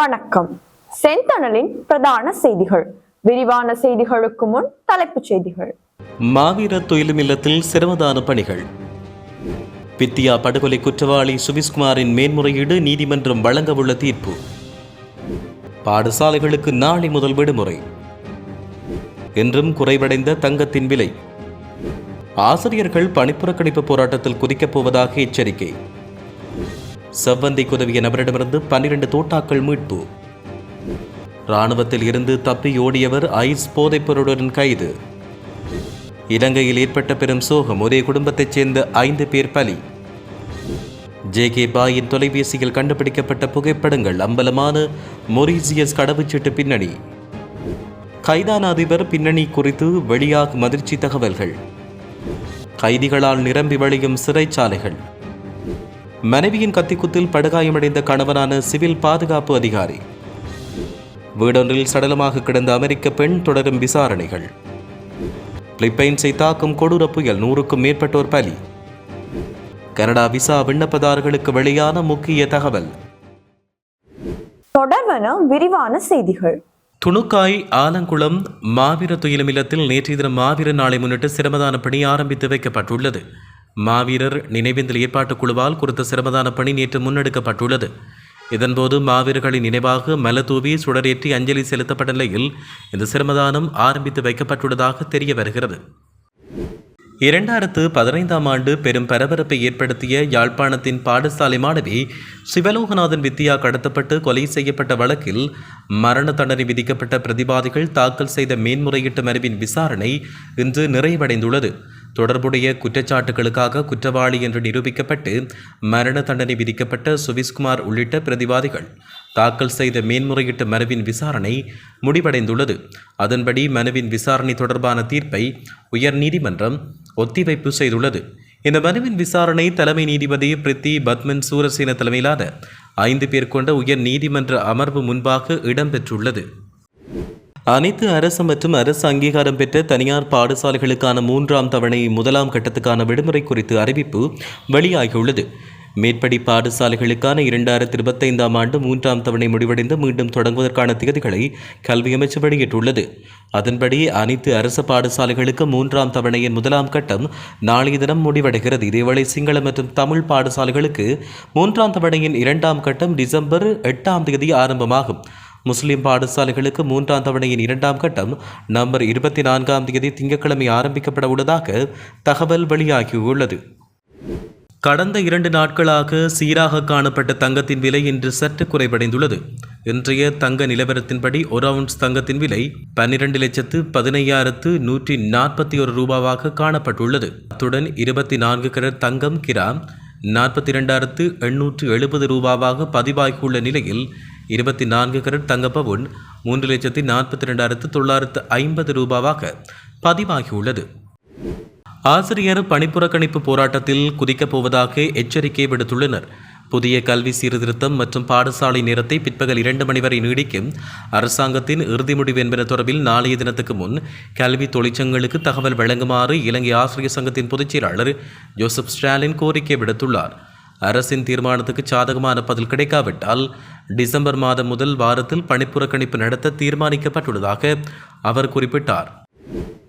வணக்கம். செந்தணலின் பிரதான செய்திகள். விரிவான செய்திகளுக்கு முன் தலைப்புச் செய்திகள். மாவீர தொழில் இல்லத்தில் சிரமதான பணிகள். வித்தியா படுகொலை குற்றவாளி சுவிஸ்குமாரின் மேன்முறையீடு நீதிமன்றம் வழங்கவுள்ள தீர்ப்பு. பாடசாலைகளுக்கு நாளை முதல் விடுமுறை. என்றும் குறைவடைந்த தங்கத்தின் விலை. ஆசிரியர்கள் பணிப்புறக்கணிப்பு போராட்டத்தில் குதிக்கப் போவதாக எச்சரிக்கை. செவ்வந்தி குதவிய நபரிடமிருந்து பன்னிரண்டு தோட்டாக்கள் மீட்பு. ராணுவத்தில் இருந்து தப்பி ஓடியவர் ஐஸ் போதைப்பொருளுடன் கைது. இலங்கையில் ஏற்பட்ட பெரும் சோகம் ஒரே குடும்பத்தைச் சேர்ந்த ஐந்து பேர் பலி. ஜே கே பாயின் தொலைபேசியில் கண்டுபிடிக்கப்பட்ட புகைப்படங்கள் அம்பலமான மொரீசியஸ் கடவுச்சீட்டு பின்னணி. கைதான அதிபர் பின்னணி குறித்து வெளியாகும் அதிர்ச்சி தகவல்கள். கைதிகளால் நிரம்பி வழியும் சிறைச்சாலைகள். மனைவியின் கத்திக்குத்தில் படுகாயமடைந்த கணவனான சிவில் பாதுகாப்பு அதிகாரி. வீடொன்றில் சடலமாக கிடந்த அமெரிக்க பெண் தொடரும் விசாரணைகள். பிலிப்பைன்ஸை தாக்கும் கொடூர புயல் நூறுக்கும் மேற்பட்டோர் பலி. கனடா விசா விண்ணப்பதாரர்களுக்கு வெளியான முக்கிய தகவல். தொடர்வன விரிவான செய்திகள். துணுக்காய் ஆலங்குளம் மாவீர துயிலமில்லத்தில் நேற்றைய தினம் மாவீர நாளை முன்னிட்டு சிரமதான பணி ஆரம்பித்து வைக்கப்பட்டுள்ளது. மாவீரர் நினைவேந்தல் ஏற்பாட்டுக் குழுவால் குறித்த சிரமதான பணி நேற்று முன்னெடுக்கப்பட்டுள்ளது. இதன்போது மாவீரர்களின் நினைவாக மலதூவி சுடரேற்றி அஞ்சலி செலுத்தப்பட்ட நிலையில் இந்த சிரமதானம் ஆரம்பித்து வைக்கப்பட்டுள்ளதாக தெரிய வருகிறது. இரண்டாயிரத்து பதினைந்தாம் ஆண்டு பெரும் பரபரப்பை ஏற்படுத்திய யாழ்ப்பாணத்தின் பாடசாலை மாணவி சிவலோகநாதன் வித்யா கடத்தப்பட்டு கொலை செய்யப்பட்ட வழக்கில் மரண தண்டனை விதிக்கப்பட்ட பிரதிவாதிகள் தாக்கல் செய்த மேன்முறையீட்டு மனுவின் விசாரணை இன்று நிறைவடைந்துள்ளது. தொடர்புடைய குற்றச்சாட்டுகளுக்காக குற்றவாளி என்று நிரூபிக்கப்பட்டு மரண தண்டனை விதிக்கப்பட்ட சுவிஸ்குமார் உள்ளிட்ட பிரதிவாதிகள். தாக்கல் செய்த மேன்முறையீட்டு மனுவின் விசாரணை முடிவடைந்துள்ளது. அதன்படி மனுவின் விசாரணை தொடர்பான தீர்ப்பை உயர்நீதிமன்றம் ஒத்திவைப்பு செய்துள்ளது. இந்த மனுவின் விசாரணை தலைமை நீதிபதி பிரித்தி பத்மன் சூரசேன தலைமையிலான ஐந்து பேர் கொண்ட உயர் நீதிமன்ற அமர்வு முன்பாக இடம்பெற்றுள்ளது. அனைத்து அரசு மற்றும் அரசு அங்கீகாரம் பெற்ற தனியார் பாடசாலைகளுக்கான மூன்றாம் தவணை முதலாம் கட்டத்துக்கான விடுமுறை குறித்து அறிவிப்பு வெளியாகியுள்ளது. மேற்படி பாடசாலைகளுக்கான இரண்டாயிரத்தி இருபத்தைந்தாம் ஆண்டு மூன்றாம் தவணை முடிவடைந்து மீண்டும் தொடங்குவதற்கான தேதிகளை கல்வி அமைச்சு வெளியிட்டுள்ளது. அதன்படி அனைத்து அரசு பாடசாலைகளுக்கு மூன்றாம் தவணையின் முதலாம் கட்டம் நாளைய தினம் முடிவடைகிறது. இதேவேளை சிங்கள மற்றும் தமிழ் பாடசாலைகளுக்கு மூன்றாம் தவணையின் இரண்டாம் கட்டம் டிசம்பர் எட்டாம் தேதி ஆரம்பமாகும். முஸ்லிம் பாடசாலைகளுக்கு மூன்றாம் தவணையின் இரண்டாம் கட்டம் நவம்பர் இருபத்தி நான்காம் தேதி திங்கட்கிழமை ஆரம்பிக்கப்பட உள்ளதாக தகவல் வெளியாகியுள்ளது. கடந்த இரண்டு நாட்களாக சீராக காணப்பட்ட தங்கத்தின் விலை இன்று சற்று குறைவடைந்துள்ளது. இன்றைய தங்க நிலவரத்தின்படி ஒரு அவுன்ஸ் தங்கத்தின் விலை பன்னிரண்டு லட்சத்து பதினையாயிரத்து நூற்றி நாற்பத்தி ஒரு ரூபாவாக காணப்பட்டுள்ளது. அத்துடன் இருபத்தி நான்கு கரட் தங்கம் கிராம் நாற்பத்தி இரண்டாயிரத்து எண்ணூற்று எழுபது ரூபாவாக பதிவாகியுள்ள நிலையில் இருபத்தி நான்கு கரட் தங்க பவுன் மூன்று லட்சத்தி நாற்பத்தி ரெண்டாயிரத்து தொள்ளாயிரத்து ஐம்பது ரூபாவாக பதிவாகியுள்ளது. ஆசிரியர் பணிப்புறக்கணிப்பு போராட்டத்தில் குதிக்கப் போவதாக எச்சரிக்கை விடுத்துள்ளனர். புதிய கல்வி சீர்திருத்தம் மற்றும் பாடசாலை நேரத்தை பிற்பகல் இரண்டு மணி வரை நீடிக்கும் அரசாங்கத்தின் இறுதி முடிவு என்பன தொடர்பில் நாளைய தினத்துக்கு முன் கல்வி தொழிற்சங்கங்களுக்கு தகவல் வழங்குமாறு இலங்கை ஆசிரியர் சங்கத்தின் பொதுச் செயலாளர் ஜோசப் ஸ்டாலின் கோரிக்கை விடுத்துள்ளார். அரசின் தீர்மானத்துக்கு சாதகமான பதில் கிடைக்காவிட்டால் டிசம்பர் மாதம் முதல் வாரத்தில் பணிப்புறக்கணிப்பு நடத்த தீர்மானிக்கப்பட்டுள்ளதாக அவர் குறிப்பிட்டார்.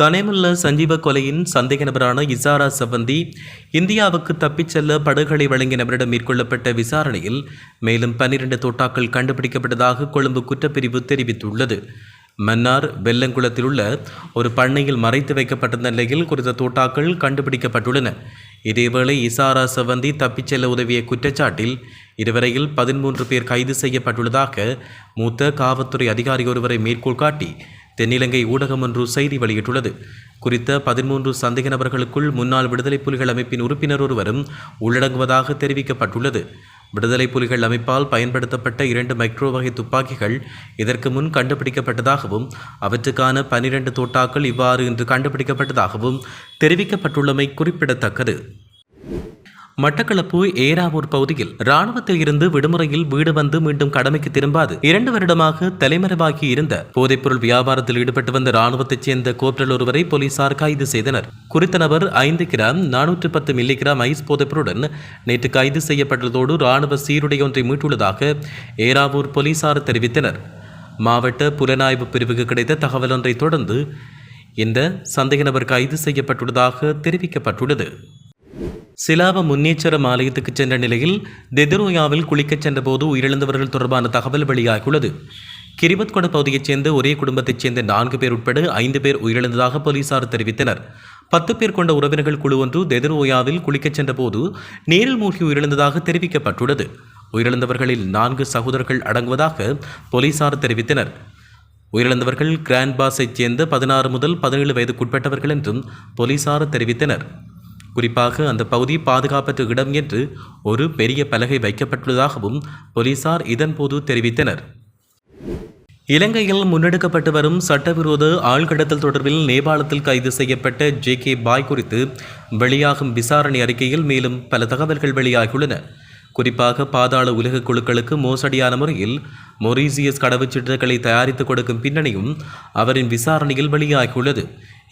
கனேமுல்ல சஞ்சீவ கொலையின் சந்தேக நபரான இசாரா சவந்தி இந்தியாவுக்கு தப்பிச் செல்ல படுகளை வழங்கிய நபரிடம் மேற்கொள்ளப்பட்ட விசாரணையில் மேலும் பன்னிரண்டு தோட்டாக்கள் கண்டுபிடிக்கப்பட்டதாக கொழும்பு குற்றப்பிரிவு தெரிவித்துள்ளது. மன்னார் வெள்ளங்குளத்தில் உள்ள ஒரு பண்ணையில் மறைத்து வைக்கப்பட்டிருந்த நிலையில் குறித்த தோட்டாக்கள் கண்டுபிடிக்கப்பட்டுள்ளன. இதேவேளை இசாரா சவந்தி தப்பிச் செல்ல உதவிய குற்றச்சாட்டில் இதுவரையில் பதிமூன்று பேர் கைது செய்யப்பட்டுள்ளதாக மூத்த காவல்துறை அதிகாரி ஒருவரை மேற்கோள் காட்டி தென்னிலங்கை ஊடகம் ஒன்று செய்தி வெளியிட்டுள்ளது. குறித்த பதிமூன்று சந்தேக நபர்களுக்குள் முன்னாள் விடுதலை புலிகள் அமைப்பின் உறுப்பினர் ஒருவரும் உள்ளடங்குவதாக தெரிவிக்கப்பட்டுள்ளது. விடுதலை புலிகள் அமைப்பால் பயன்படுத்தப்பட்ட இரண்டு மைக்ரோ வகை துப்பாக்கிகள் இதற்கு முன் கண்டுபிடிக்கப்பட்டதாகவும் அவற்றுக்கான பனிரெண்டு தோட்டாக்கள் இவ்வாறு இன்று கண்டுபிடிக்கப்பட்டதாகவும் தெரிவிக்கப்பட்டுள்ளமை குறிப்பிடத்தக்கது. மட்டக்களப்பு ஏராவூர் பகுதியில் ராணுவத்தில் இருந்து விடுமுறையில் வீடு வந்து மீண்டும் கடமைக்கு திரும்பாது. இரண்டு வருடமாக தலைமறைவாகி இருந்த போதைப்பொருள் வியாபாரத்தில் ஈடுபட்டு வந்த ராணுவத்தைச் சேர்ந்த கோப்டல் ஒருவரை போலீசார் கைது செய்தனர். குறித்த நபர் ஐந்து கிராம் நானூற்று பத்து மில்லி கிராம் ஐஸ் போதைப்பொருளுடன் நேற்று கைது செய்யப்பட்டதோடு ராணுவ சீருடை ஒன்றை மீட்டுள்ளதாக ஏராவூர் போலீசார் தெரிவித்தனர். மாவட்ட புலனாய்வு பிரிவுக்கு கிடைத்த தகவல் ஒன்றை தொடர்ந்து இந்த சந்தேக நபர் கைது செய்யப்பட்டுள்ளதாக தெரிவிக்கப்பட்டுள்ளது. சிலாப முன்னேச்சரம் ஆலயத்துக்கு சென்ற நிலையில் தெதுரோயாவில் குளிக்கச் சென்றபோது உயிரிழந்தவர்கள் தொடர்பான தகவல் வெளியாகியுள்ளது. கிரிபத்கொட பகுதியைச் சேர்ந்த ஒரே குடும்பத்தைச் சேர்ந்த நான்கு பேர் உட்பட ஐந்து பேர் உயிரிழந்ததாக போலீசார் தெரிவித்தனர். பத்து பேர் கொண்ட உறவினர்கள் குழு ஒன்று தெதுரோயாவில் குளிக்கச் சென்றபோது நீரில் மூழ்கி உயிரிழந்ததாக தெரிவிக்கப்பட்டுள்ளது. உயிரிழந்தவர்களில் நான்கு சகோதரர்கள் அடங்குவதாக போலீசார் தெரிவித்தனர். உயிரிழந்தவர்கள் கிராண்ட் பாஸைச் சேர்ந்த பதினாறு முதல் பதினேழு வயதுக்குட்பட்டவர்கள் என்றும் போலீசார் தெரிவித்தனர். குறிப்பாக அந்த பகுதி பாதுகாப்பற்ற இடம் என்று ஒரு பெரிய பலகை வைக்கப்பட்டுள்ளதாகவும் போலீசார் இதன்போது தெரிவித்தனர். இலங்கையில் முன்னெடுக்கப்பட்டு வரும் சட்டவிரோத ஆழ்கடத்தல் தொடர்பில் நேபாளத்தில் கைது செய்யப்பட்ட ஜே கே பாய் குறித்து வெளியாகும் விசாரணை அறிக்கையில் மேலும் பல தகவல்கள் வெளியாகியுள்ளன. குறிப்பாக பாதாள உலக குழுக்களுக்கு மோசடியான முறையில் மொரீசியஸ் கடவுச்சீட்டுகளை தயாரித்து கொடுக்கும் பின்னணியும் அவரின் விசாரணையில் வெளியாகியுள்ளது.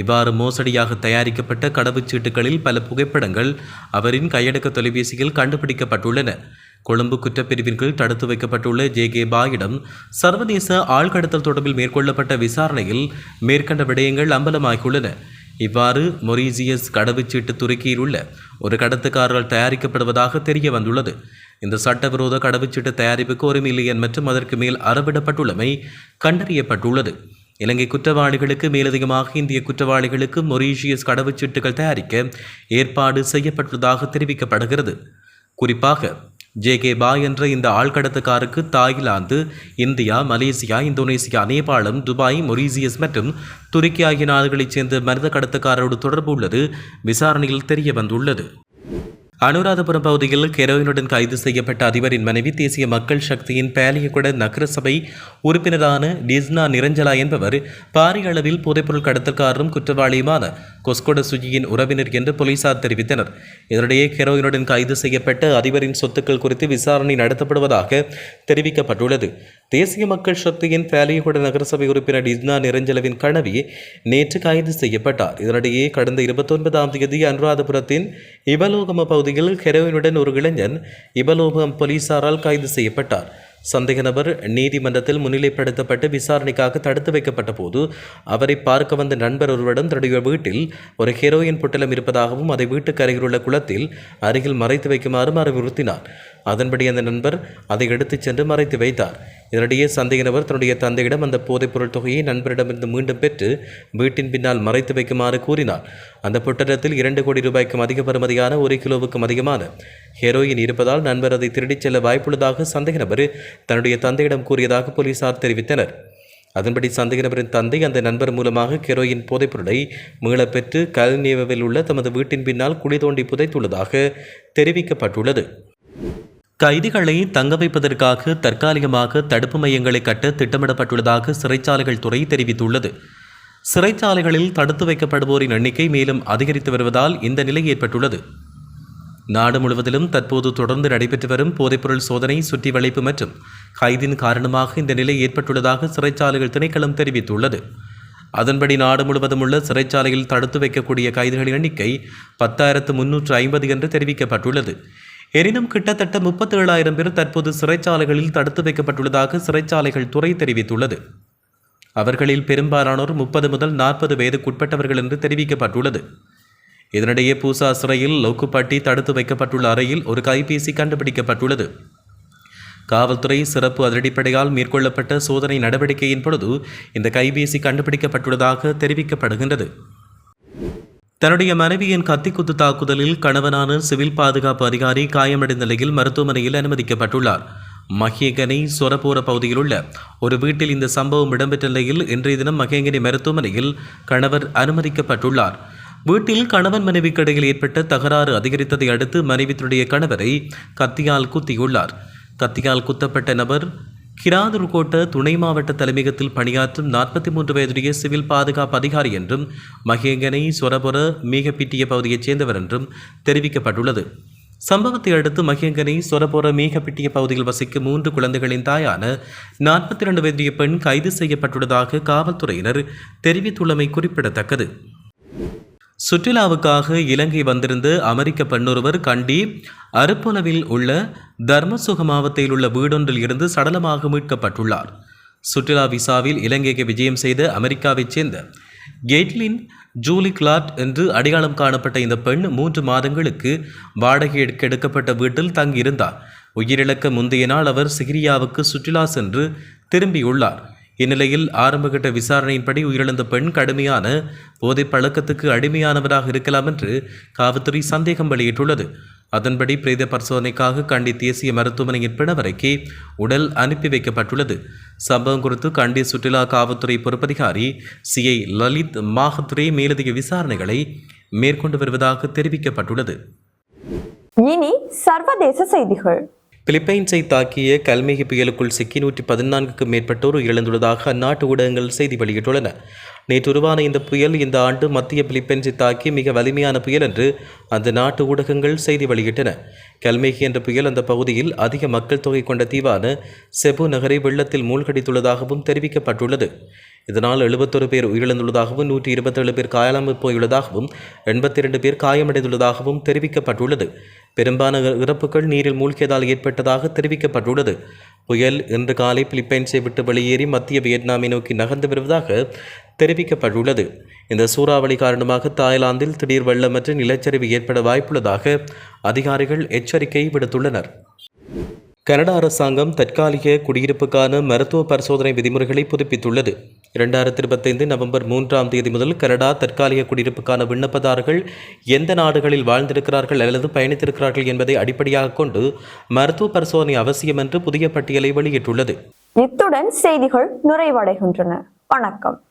இவ்வாறு மோசடியாக தயாரிக்கப்பட்ட கடவுச்சீட்டுகளில் பல புகைப்படங்கள் அவரின் கையடக்க தொலைபேசியில் கண்டுபிடிக்கப்பட்டுள்ளன. கொழும்பு குற்றப்பிரிவின் கீழ் தடுத்து வைக்கப்பட்டுள்ள ஜே கே பாயிடம் சர்வதேச ஆழ்கடத்தல் தொடர்பில் மேற்கொள்ளப்பட்ட விசாரணையில் மேற்கண்ட விடயங்கள் அம்பலமாகியுள்ளன. இவ்வாறு மொரீசியஸ் கடவுச்சீட்டு துருக்கியில் உள்ள ஒரு கடத்துக்காரர்கள் தயாரிக்கப்படுவதாக தெரிய வந்துள்ளது இந்த சட்டவிரோத கடவுச்சீட்டு தயாரிப்புக்கு ஒரு மில்லியன் மற்றும் அதற்கு மேல் அறவிடப்பட்டுள்ளமை கண்டறியப்பட்டுள்ளது. இலங்கை குற்றவாளிகளுக்கு மேலதிகமாக இந்திய குற்றவாளிகளுக்கு மொரீஷியஸ் கடவுச்சீட்டுகள் தயாரிக்க ஏற்பாடு செய்யப்பட்டுள்ளதாக தெரிவிக்கப்படுகிறது. குறிப்பாக ஜே கே பாய் என்ற இந்த ஆழ்கடத்துக்காருக்கு தாய்லாந்து இந்தியா மலேசியா இந்தோனேசியா நேபாளம் துபாய் மொரீசியஸ் மற்றும் துருக்கி ஆகிய நாடுகளைச் சேர்ந்த மனித கடத்துக்காரோடு தொடர்பு உள்ளது விசாரணையில் தெரிய வந்துள்ளது அனுராதபுரம் பகுதியில் ஹெரோயினுடன் கைது செய்யப்பட்ட அதிபரின் மனைவி தேசிய மக்கள் சக்தியின் பேலியகுட நகரசபை உறுப்பினரான டிஸ்னா நிரஞ்சலா என்பவர் பாரிய அளவில் போதைப்பொருள் கடத்தல்காரரும் குற்றவாளியுமான கொஸ்கொட சுஜியின் உறவினர் என்று போலீசார் தெரிவித்தனர். இதனிடையே ஹெரோயினுடன் கைது செய்யப்பட்ட அதிபரின் சொத்துக்கள் குறித்து விசாரணை நடத்தப்படுவதாக தெரிவிக்கப்பட்டுள்ளது. தேசிய மக்கள் சக்தியின் பேலியகுட நகரசபை உறுப்பினர் டிஸ்னா நிரஞ்சலவின் கனவி நேற்று கைது செய்யப்பட்டார். இதனிடையே கடந்த இருபத்தொன்பதாம் தேதி அனுராதபுரத்தின் இபலோகம பகுதியில் ஹெரோயினுடன் ஒரு இளைஞன் இபலோகம் போலீசாரால் கைது செய்யப்பட்டார். சந்தேக நபர் நீதிமன்றத்தில் முன்னிலைப்படுத்தப்பட்டு விசாரணைக்காக தடுத்து வைக்கப்பட்ட போது அவரை பார்க்க வந்த நண்பர் ஒருவரிடம் தன்னுடைய வீட்டில் ஒரு ஹெரோயின் புட்டலம் இருப்பதாகவும் அதை வீட்டுக்கு அருகிலுள்ள குளத்தில் அருகில் மறைத்து வைக்குமாறும் அறிவுறுத்தினார். அதன்படி அந்த நண்பர் அதை எடுத்துச் சென்று மறைத்து வைத்தார். இதனிடையே சந்தேக நபர் தன்னுடைய தந்தையிடம் அந்த போதைப்பொருள் தொகையை நண்பரிடமிருந்து மீண்டும் பெற்று வீட்டின் பின்னால் மறைத்து வைக்குமாறு கூறினார். அந்த புட்டரத்தில் இரண்டு கோடி ரூபாய்க்கும் அதிக பெறுமதியான ஒரு கிலோவுக்கும் அதிகமான ஹெரோயின் இருப்பதால் நண்பர் அதை திருடிச் செல்ல வாய்ப்புள்ளதாக சந்தேக நபர் தன்னுடைய தந்தையிடம் கூறியதாக போலீசார் தெரிவித்தனர். அதன்படி சந்தேக நபரின் தந்தை அந்த நண்பர் மூலமாக கெரோயின் போதைப்பொருளை மீளப்பெற்று கல்நேவில் உள்ள தமது வீட்டின் பின்னால் குழி தோண்டி புதைத்துள்ளதாக தெரிவிக்கப்பட்டுள்ளது. கைதிகளை தங்க வைப்பதற்காக தற்காலிகமாக தடுப்பு மையங்களை கட்ட திட்டமிடப்பட்டுள்ளதாக சிறைச்சாலைகள் துறை தெரிவித்துள்ளது. சிறைச்சாலைகளில் தடுத்து வைக்கப்படுவோரின் எண்ணிக்கை மேலும் அதிகரித்து வருவதால் இந்த நிலை ஏற்பட்டுள்ளது. நாடு முழுவதிலும் தற்போது தொடர்ந்து நடைபெற்று வரும் போதைப்பொருள் சோதனை சுற்றி வளைப்பு மற்றும் கைதின் காரணமாக இந்த நிலை ஏற்பட்டுள்ளதாக சிறைச்சாலைகள் திணைக்களம் தெரிவித்துள்ளது. அதன்படி நாடு முழுவதும் உள்ள சிறைச்சாலையில் தடுத்து வைக்கக்கூடிய கைதிகளின் எண்ணிக்கை பத்தாயிரத்து முன்னூற்று ஐம்பது என்று தெரிவிக்கப்பட்டுள்ளது. எனினும் கிட்டத்தட்ட முப்பத்தி ஏழாயிரம் பேர் தற்போது சிறைச்சாலைகளில் தடுத்து வைக்கப்பட்டுள்ளதாக சிறைச்சாலைகள் துறை தெரிவித்துள்ளது. அவர்களில் பெரும்பாலானோர் முப்பது முதல் நாற்பது வயதுக்குட்பட்டவர்கள் என்று தெரிவிக்கப்பட்டுள்ளது. இதனிடையே பூசா சிறையில் லோக்குப்பட்டி தடுத்து வைக்கப்பட்டுள்ள அறையில் ஒரு கைபேசி கண்டுபிடிக்கப்பட்டுள்ளது. காவல்துறை சிறப்பு அதிரடிப்படையால் மேற்கொள்ளப்பட்ட சோதனை நடவடிக்கையின் பொழுது இந்த கைபேசி கண்டுபிடிக்கப்பட்டுள்ளதாக தெரிவிக்கப்படுகின்றது. தன்னுடைய மனைவியின் கத்திக்குத்து தாக்குதலில் கணவனான சிவில் பாதுகாப்பு அதிகாரி காயமடைந்த நிலையில் மருத்துவமனையில் அனுமதிக்கப்பட்டுள்ளார். மகேகனை சொரப்போர பகுதியில் உள்ள ஒரு வீட்டில் இந்த சம்பவம் இடம்பெற்ற நிலையில் இன்றைய தினம் மகேங்கனி மருத்துவமனையில் கணவர் அனுமதிக்கப்பட்டுள்ளார். வீட்டில் கணவன் மனைவிக்கு இடையில் ஏற்பட்ட தகராறு அதிகரித்ததை அடுத்து மனைவி தன்னுடைய கணவரை கத்தியால் குத்தியுள்ளார். கத்தியால் குத்தப்பட்ட நபர் கிராதுர்கோட்ட துணை மாவட்ட தலைமையகத்தில் பணியாற்றும் நாற்பத்தி மூன்று வயதுடைய சிவில் பாதுகாப்பு அதிகாரி என்றும் மகேங்கனை சொரபொர மீகப்பிட்டிய பகுதியைச் சேர்ந்தவர் என்றும் தெரிவிக்கப்பட்டுள்ளது. சம்பவத்தை அடுத்து மகேங்கனை சொரபோர மீகப்பிட்டிய பகுதியில் வசிக்கும் மூன்று குழந்தைகளின் தாயான நாற்பத்தி இரண்டு வயதிய பெண் கைது செய்யப்பட்டுள்ளதாக காவல்துறையினர் தெரிவித்துள்ளமை குறிப்பிடத்தக்கது. சுற்றுலாவுக்காக இலங்கை வந்திருந்த அமெரிக்க பெண்ணொருவர் கண்டி அருப்புலவில் உள்ள தர்மசுக மாவட்டத்தில் உள்ள வீடொன்றில் இருந்து சடலமாக மீட்கப்பட்டுள்ளார். சுற்றுலா விசாவில் இலங்கைக்கு விஜயம் செய்த அமெரிக்காவைச் சேர்ந்த கெய்ட்லின் ஜூலி கிளாட் என்று அடையாளம் காணப்பட்ட இந்த பெண் மூன்று மாதங்களுக்கு வாடகை எடுக்க எடுக்கப்பட்ட வீட்டில் தங்கியிருந்தார். உயிரிழக்க முந்தைய நாள் அவர் சிகிரியாவுக்கு சுற்றுலா சென்று திரும்பியுள்ளார். இந்நிலையில் ஆரம்பகட்ட விசாரணையின்படி உயிரிழந்த பெண் கடுமையான போதை பழக்கத்துக்கு அடிமையானவராக இருக்கலாம் என்று காவல்துறை சந்தேகம் வெளியிட்டுள்ளது. அதன்படி பிரேத பரிசோதனைக்காக கண்டி தேசிய மருத்துவமனையின் பிணவரைக்கு உடல் அனுப்பி வைக்கப்பட்டுள்ளது. சம்பவம் குறித்து கண்டி சுற்றுலா காவல்துறை பொறுப்பதிகாரி சிஐ லலித் மாகத்துரே மேலதிக விசாரணைகளை மேற்கொண்டு வருவதாக தெரிவிக்கப்பட்டுள்ளது. இனி சர்வதேச செய்திகள். பிலிப்பைன்ஸை தாக்கிய கல்மிகி புயலுக்குள் சிக்கி நூற்றி பதினான்குக்கும் மேற்பட்டோர் இழந்துள்ளதாக அந்நாட்டு ஊடகங்கள் செய்தி வெளியிட்டுள்ளன. நேற்று உருவான இந்த புயல் இந்த ஆண்டு மத்திய பிலிப்பைன்ஸை தாக்கி மிக வலிமையான புயல் என்று அந்த நாட்டு ஊடகங்கள் செய்தி வெளியிட்டன. கல்மேகி என்ற புயல் அந்த பகுதியில் அதிக மக்கள் தொகை கொண்ட தீவான செபு நகரை வெள்ளத்தில் மூழ்கடித்துள்ளதாகவும் தெரிவிக்கப்பட்டுள்ளது. இதனால் எழுபத்தொரு பேர் உயிரிழந்துள்ளதாகவும் நூற்றி இருபத்தேழு பேர் காயலாமல் போயுள்ளதாகவும் எண்பத்தி இரண்டு பேர் காயமடைந்துள்ளதாகவும் தெரிவிக்கப்பட்டுள்ளது. பெரும்பாலான இறப்புகள் நீரில் மூழ்கியதால் ஏற்பட்டதாக தெரிவிக்கப்பட்டுள்ளது. புயல் இன்று காலை பிலிப்பைன்ஸை விட்டு வெளியேறி மத்திய வியட்நாமை நோக்கி நகர்ந்து வருவதாக தெரிவிக்கப்பட்டுள்ளது. இந்த சூறாவளி காரணமாக தாய்லாந்தில் திடீர் வெள்ளம் மற்றும் நிலச்சரிவு ஏற்பட வாய்ப்புள்ளதாக அதிகாரிகள் எச்சரிக்கை விடுத்துள்ளனர். கனடா அரசாங்கம் தற்காலிக குடியிருப்புக்கான மருத்துவ பரிசோதனை விதிமுறைகளை புதுப்பித்துள்ளது. இரண்டாயிரத்தி இருபத்தைந்து நவம்பர் மூன்றாம் தேதி முதல் கனடா தற்காலிக குடியிருப்புக்கான விண்ணப்பதாரர்கள் எந்த நாடுகளில் வாழ்ந்திருக்கிறார்கள் அல்லது பயணித்திருக்கிறார்கள் என்பதை அடிப்படையாக கொண்டு மருத்துவ பரிசோதனை அவசியம் என்று புதிய பட்டியலை வெளியிட்டுள்ளது. இத்துடன் செய்திகள் நிறைவடைகின்றன. வணக்கம்.